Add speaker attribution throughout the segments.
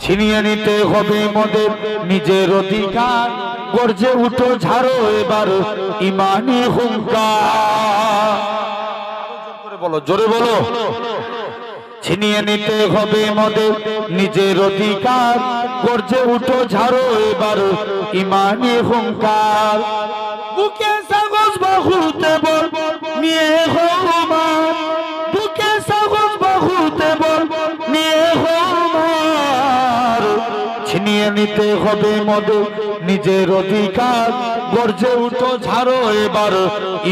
Speaker 1: ছিনিয়ে নিতে হবে মদের নিজের অধিকার। গর্জে উঠো, ঝাড়ো এবার ইমানি হুঙ্কার। করে বলো, জোরে বলো। ছিনিয়ে নিতে হবে মদের নিজের অধিকার। গর্জে উঠো, ঝাড়ো এবার ইমানি হুঙ্কার। বুকে সাগজ বাহুতে বল, নিয়ে হোমার ছিনিয়ে নিতে হবে মধু। নিজের অধিকার গর্জে উঠো ঝাড়ো এবার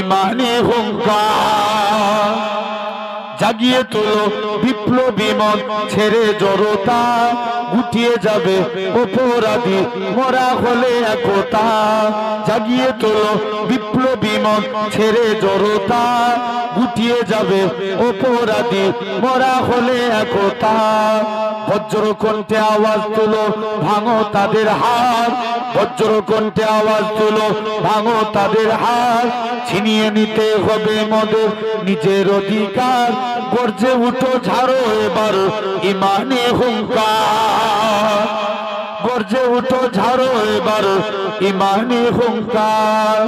Speaker 1: ইমানে হুঙ্কার। জাগিয়ে তোলো বিপ্লবী মন। ছেড়ে জড়তা গুটিয়ে যাবে অপরাধী। মরা হলে একতা। জাগিয়ে তোলো বিপ্লবী মন। ছেড়ে জড়তা গুটিয়ে যাবে অপরাধী। মরা হলে একতা। বজ্র কণ্ঠে আওয়াজ তুলো, ভাঙো তাদের হাত বজ্র কণ্ঠে আওয়াজ তুলো, ভাঙো তাদের হাত ছিনিয়ে নিতে হবে মদের নিজের অধিকার। গর্জে উঠো ঝাড়ো এবার ইমানে হুঙ্কার। গর্জে উঠো, ঝাড়ো এবার ইমানি হুঙ্কার।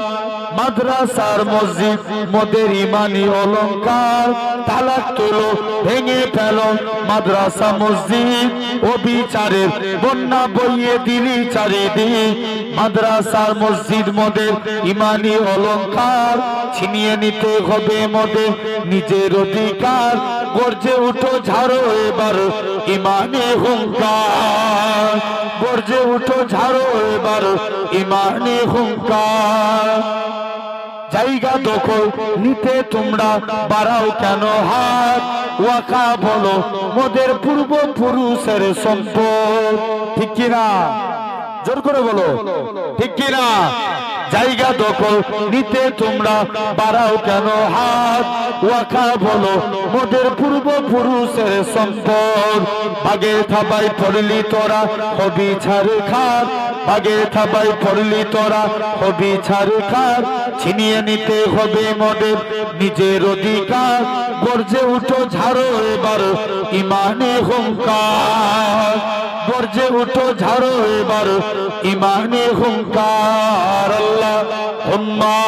Speaker 1: মাদ্রাসার মসজিদ, মোদের ইমানি অলংকার তালাক তোলো, ভেঙে ফেলো মাদ্রাসা মসজিদ। ও বিচারের বন্যা বইয়ে দিলি চারিদিক। মাদ্রাসার মসজিদ, মোদের ইমানি অলংকার ছিনিয়ে নিতে হবে মোদের নিজের অধিকার। গর্জে উঠো, ঝাড়ো এবার ইমানে হুঙ্কার। গর্জে উঠো, ঝাড়ো এবার ইমানি হুঙ্কার। জায়গা দখল নিতে তোমরা বাড়াও কেন হাত? ওয়াকা বলো, মোদের পূর্ব পুরুষের সম্পদ। ঠিক কিনা? জোর করে বলো। ঠিক কিনা? জায়গা দখল নিতে তোমরা বাড়াও কেন? হাত ওয়াকা বলো, মোদের পূর্ব পুরুষের সম্পদ। বাগে থাবাই পড়লি তোরা, হবি ছাড় খার বাগে থাবাই পড়লি তোরা, হবি ছাড় খার ছিনিয়ে নিতে হবে মোদের নিজের অধিকার। গর্জে উঠো, ঝাড়ো এবার ইমানে হুঙ্কার। গর্জে উঠো ঝাড়ো এবার। ইমানে হুঙ্কার আল্লাহ হুম্মা